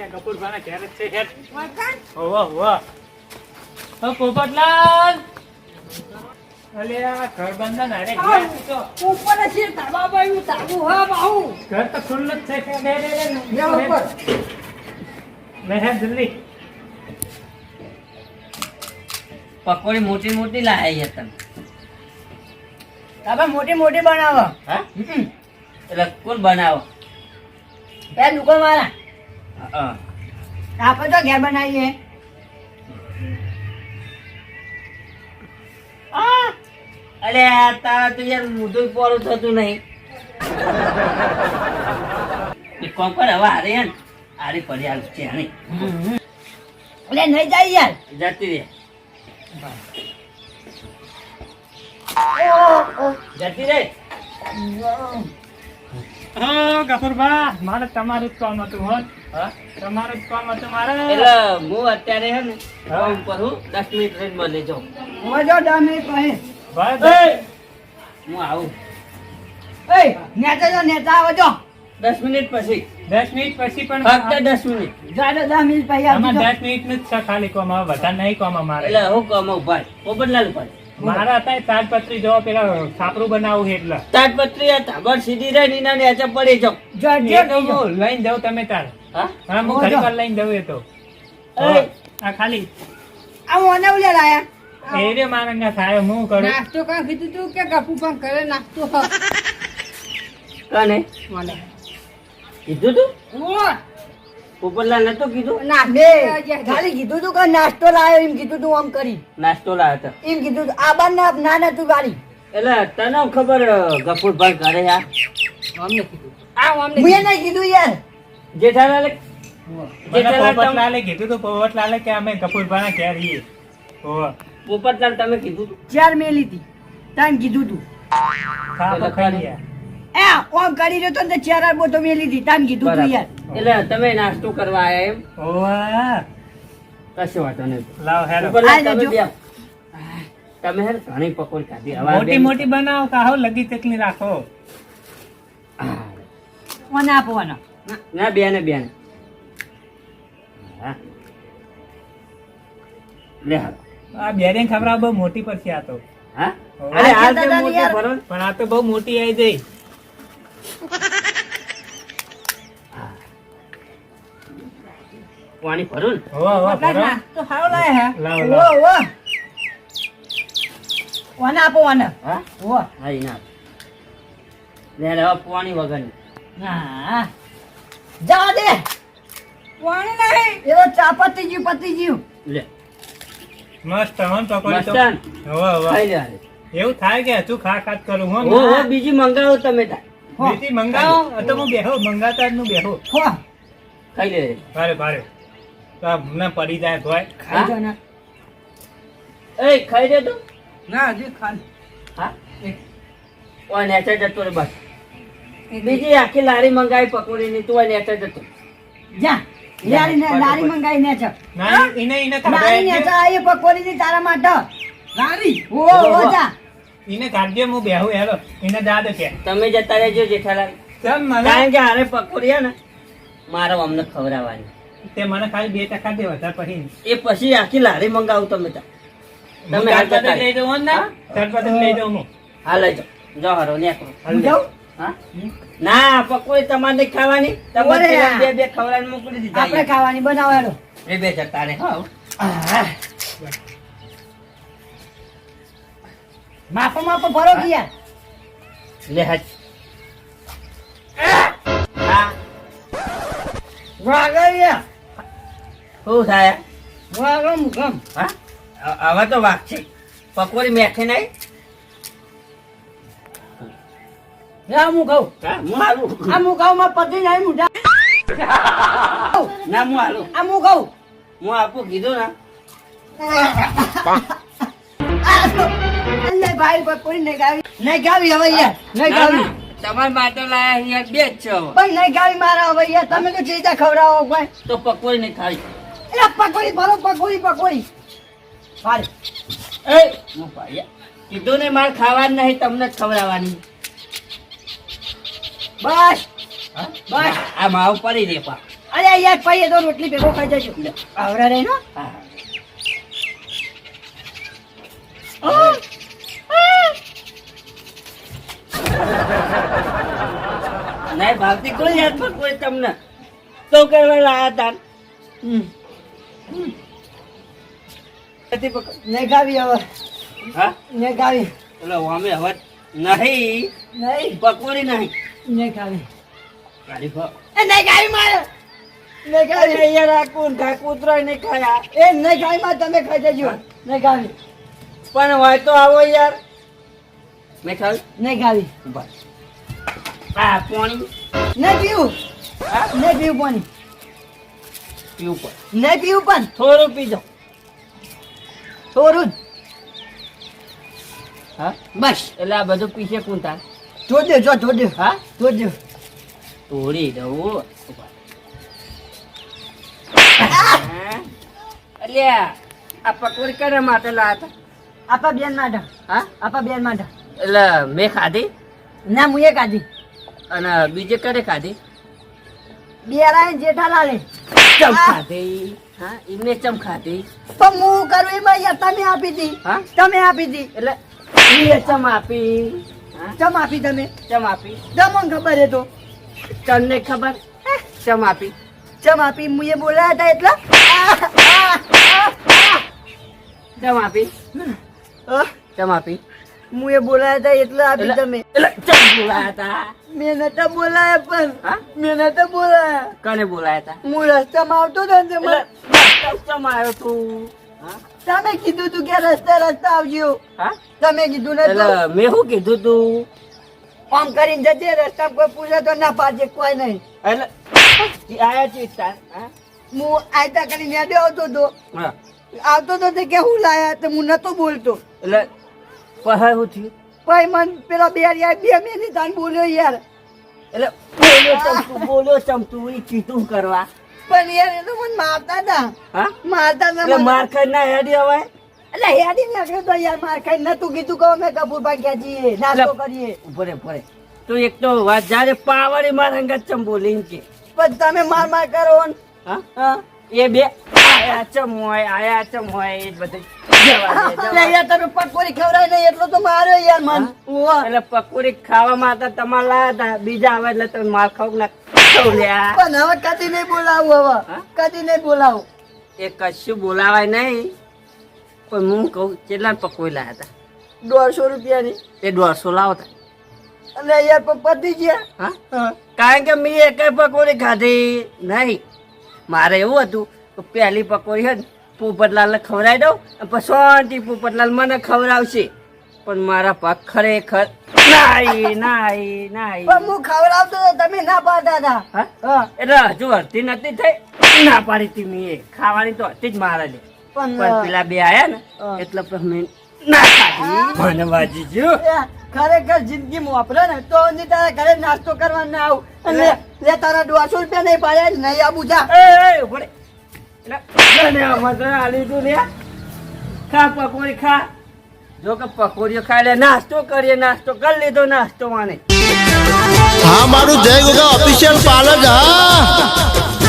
અહીંયા કપૂરભાના ઘેર જ છે હેઠ. વળખાણ? હોવે, હોવે. ઓ, પોપટલાલ! અલ્યા, ઘર બંધ ના રે, ઘેર તો. ઉપર છે, ધાબા પર હું હા બાહું. ઘર તો ખુલ્લું જ છે કે બે, બે, બે, બે. ઉપર. લે, જલ્દી. પકોડી મોટી મોટી લાયા છે તમે ધાબા મોટી મોટી બનાવો હા એટલે કોણ બનાવો એ દુકાન વાળા હા. આપણે તો ઘેર બનાવીએ. અરે તારા તો યાર મોઢું પોરું થતું નહીં. એક કામ કર હવે હારે યાર હારી હાલ છે હારી. એટલે નહીં જાય યાર. જતી રે. જતી રે. હા, કપૂરભા, મારે તમારું જ કામ હતું હો. તમારું જ કામ હતું મારે. એટલે હું અત્યારે હે ને કામ પર હું દસ મિનિટ રહીને મળે જો દસ મિનિટ પછી. ભાઈ, હું આવું. એ નેતા જો નેતા આવો જો દસ મિનિટ પછી. દસ મિનિટ પછી પણ ફક્ત દસ મિનિટ. જાડો દસ મિનિટ પછી આમાં દસ મિનિટ જ છે ખાલી કોમ વધારે નહીં કોમ અમારે. એટલે હું કોમ ભાઈ પોપટલાલ ભાઈ મારા અત્યારે તાજપત્રી જોવા પેલા છાપરું બનાવવું છે એટલે. તાજપત્રી આ ધાબર સીધી રહી નીના નેચે પડી જાઉં. જો એ જે. તો હું લઈને જાઉં તમે તાર. હા? હા હું ઘણી વાર લઈને જાઉં એ તો. આ ખાલી. આ મને ઉલે લાયા. એ રે મારા થાય હું કરું. નાસ્તો કાં કીધું તું કે ગપુ પણ કરે નાસ્તો. કને? મને. કીધું તું? ઓ પોપટલાલ નતો કીધું? નાસ્તે ખાલી કીધું તું કે નાસ્તો લાયો એમ કીધું તું આમ કરી. નાસ્તો લાવ્યો હતો એમ કીધું તું આ બાર ના ના ના તું વાળી એટલે તને ખબર ગફુરભાઈ કરે યાર અમને કીધું આ અમને મેં નહીં કીધું યાર. જેઠાલાલે જેઠાલાલ કીધું તું પોપટલાલે કે અમે કપૂરભાના ઘેર રહીએ. પોપટલાલ તમે કીધું તું. ચાર મેલી હતી. તને કીધું તું. ખા એટલે ખાઈ ખાલી. ગયા. એ ઓમ કરી રહ્યો તો ને ચાર આર બોતો મેલી હતી તાન કીધું તું યાર. એટલે તમે નાસ્તો કરવા આયા એમ? હોવે. કશો વાતો નહીં. લાવ હેલો. તમે હે ને ઘણી પકોડી ખાધી. હવે મોટી મોટી બનાવો કાહો લગી તેટલી રાખો. હા. આપવાનો. ના બેન બેન. હા. લે હાલો. આ બેરેન ખબર બહુ મોટી પડશે આ તો. હા. અરે આ તો મોટી ને. પણ આ તો બહુ મોટી આવી જઈ હા. પાણી ભરું ને. હોવે, હોવે, ભરો. નાસ્તો સારો લાય હે. લાવ, લાવ. ઓ ઓને આપો ઓને. હા? ઓ હા ના લે લે પાણી વગર. હા. જવા દે. પાણી નહીં. એ તો ચા પતી ગયું પતી ગયું. લે. મસ્ત તો. એવું થાય કે તું ખા ખાત કરું હો બીજી મંગાવો તમે તાર હો. મંગાવો. તો હું બેહો મંગાતા નું બેહો. હો. ખાઈ લે. ભારે ભારે. તો આ મને પડી જાય તોય ખાઈ જા ને એ ખાઈ દે તું. ના હજી ખાલી હા? ઓય નેચર જતો રે બસ. બીજી આખી લારી મંગાવી પકોડી ની તું ઓય નેચર જતો. જા. લારી ને લારી મંગાઈ ને છે ના એને એને લારી કાઢે ને છે. આ પકોડી ની તારા માટે લારી. ઓ ઓ. જા. એને કાઢજે હું બેહું હેલો એને દાદ કે. તમે જતા રહેજો જેઠાલાલ. ચમ મને? કારણ કે હારે પકોડિયા ને મારો અમને ખવડાવવાની. તે મને ખાલી બે ટકા દે વધારે પછી એ પછી આખી લારી મંગાવું તમે તા. તમે હાલ જતા લઈ દો ને હા? લઈ દો હું. હાલ લઈ જાઓ. જાઓ હારો ને હાલ જાઉં? હા? ના પકોડી તમારે નહીં ખાવાની. તમારે બે બે ખવડાવીને મોકલી દીધા. આપણે ખાવાની બનાવેલો એ બે જતા રે હા માપો માફો ભરો કે યાર લે હજ. શું થાય? હા? હવે તો વાગ છે પકોડી મેઠે નહીં? યા હું હાલું આ હું માં પતી જાય મુઢા. ના હું હાલું આ હું હું આપું કીધું ને. અલ્લે ભાઈ પકોડી નહીં ગાવી. નહીં ગાવી હવે યાર. નહીં ગાવી. તમારી માટે લાયા અહીંયા બે જ છે. પણ નહીં ગાવી મારા હવે યાર. તમે તો ચીજા ખવડાવો ભાઈ. તો પકોડી નહીં ખાવી એટલે પકોડી ભરો પકોડી પકોડી. ભારે એ હું ભાઈ કીધું ને મારે ખાવાનું નહીં તમને જ ખવડાવવાની. બસ. બસ. આ માવ પડી દે પા. અરે યાર એ તો રોટલી ભેગો ખાઈ જશું આવરા રહે ને? હા. નહીં ભાવતી કોઈ યાદ પણ કોઈ તમને તો કરવા લાયા તાર હમ. નહીં ખાવી હવે. હા? નહીં ખાવી એટલે અમે હવે નહીં. નહીં. પકોડી નહીં. નહીં ગાડી પર એ નહીં ખાવી મારે. નહીં કૂતરો નહીં ખાયા. એ નહીં ખાવી માં તમે ખાઈ જજો. નહીં ગાવી. પણ હોય તો આવો યાર. મેં ખાવી? નહીં ખાવી ઊભા આ પાણી. નહીં પીવું. હા? નહીં પીવું પાણી. પીવું પડે નહીં પીવું પણ. થોડું પીજો. થોડું જ. હા? બસ. એટલે આ બધું પીશે કોણ તાર જોડે જો જોડે હા? જોડે તોડી દઉં? અલ્યા આ પકોડી કરે માટે લાયા હતા? આપા બેન માટે. હા? આપા બેન માટે. એટલે મેં ખાધી? ના મુએ કાઢી અને બીજે કરે ખાધી? બેરાય જેઠાલાલે ચમ ખાધી? હા એમને ચમ ખાધી? પણ હું કરું એમાં તમે આપી દી. હા? તમે આપી દી. એટલે એ ચમ આપી? ચમ આપી તમે? ચમ આપી? તમને ખબર હે તો. તને ખબર? ચમ આપી? ચમ આપી? મુએ બોલાયા હતા એટલે. ચમ આપી? ચમ આપી? મુએ બોલાયા હતા એટલે આપી તમે. એટલે બોલાયા હતા? મેં નતા બોલાયા પણ હા? મેં નતા બોલાયા. કને બોલાયા હતા? હું રસ્તામાં આવતો હતો ને આવ્યો તું. તમે કીધું તું કે રસ્તા રસ્તા આવજો. હા? તમે કીધું ને મેં શું કીધું તું? આમ કરીને જજે રસ્તા કોઈ પૂછે તો ના પાડજે કોઈ નહીં. એટલે આયા છે હા? હું આયતા કરીને યાદ આવતો હતો આવતો તો કે હું લાયા તો હું નતો બોલતો. એટલે પહાડ શું થયું? ભાઈ મન પેલા બે યાર બે મિનિટ તાન બોલ્યો યાર. એટલે બોલ્યો ચમતું બોલ્યો ચમ તું ઈ કીધું કરવા. પણ યાર એ તો મને મારતા હતા હા? મારતા હતા. માર ખાઈ ના હેડી હવે? એટલે હેડી નાખ્યો તો યાર માર ખાઈ તું કીધું કહો અમે કપૂરભાઈ ક્યાં જઈએ નાસ્તો કરીએ. ઉભરે પડે તો એક તો વાત જ્યારે પાવડી માર અંગત ચમ બોલી કે. પણ તમે માર માર કરો ને. હા? હા? એ બે. આયા ચમ હોય આયા ચમ હોય એ જ બધું પકોડી ખવડાવી નહીં એટલો તો માર્યો યાર મન. એટલે પકોડી ખાવા માટે તમારે લાયા હતા બીજા આવે એટલે તમે માર ખાવ ના પણ હવે કદી નહીં બોલાવું હવે? કદી નહીં બોલાવું. એ કશું બોલાવાય નહીં. પણ હું કહું કેટલા પકોડી લાયા હતા દોઢસો રૂપિયાની. એ દોઢસો લાવતા અને યાર પતી ગયા. કારણ કે મેં એક પકોડી ખાધી નહીં. મારે એવું હતું કે પહેલી પકોડી હે ને પોપટલાલને ખવડાવી દઉં પછી શાંતિ પોપટલાલ મને ખવડાવશે. પણ મારા પગ ખરેખર નાઈ નાઈ નાઈ. પણ હું ખવડાવતો તો તમે ના પાડતા હતા. હા? એટલે હજુ અડધી નથી થઈ. ના પાડી હતી મેં. ખાવાની તો હતી જ મારા લે પણ પેલા બે આયા ને એટલે ના ખાધી. મને વાજી ગયું. ખરેખર જિંદગી વાપરે ને તો ની તારા ઘરે નાસ્તો કરવા ના આવું. અને લે- લે તારા દોઢસો રૂપિયા નહીં પાડે નહીં આબુ જા ખા પકોડી ખા. જો કે પકોડીઓ ખાઈ લે નાસ્તો કરીએ નાસ્તો કરી લીધો નાસ્તો માને હા મારું જય ગોગા ઓફિશિયલ પાર્લર હા.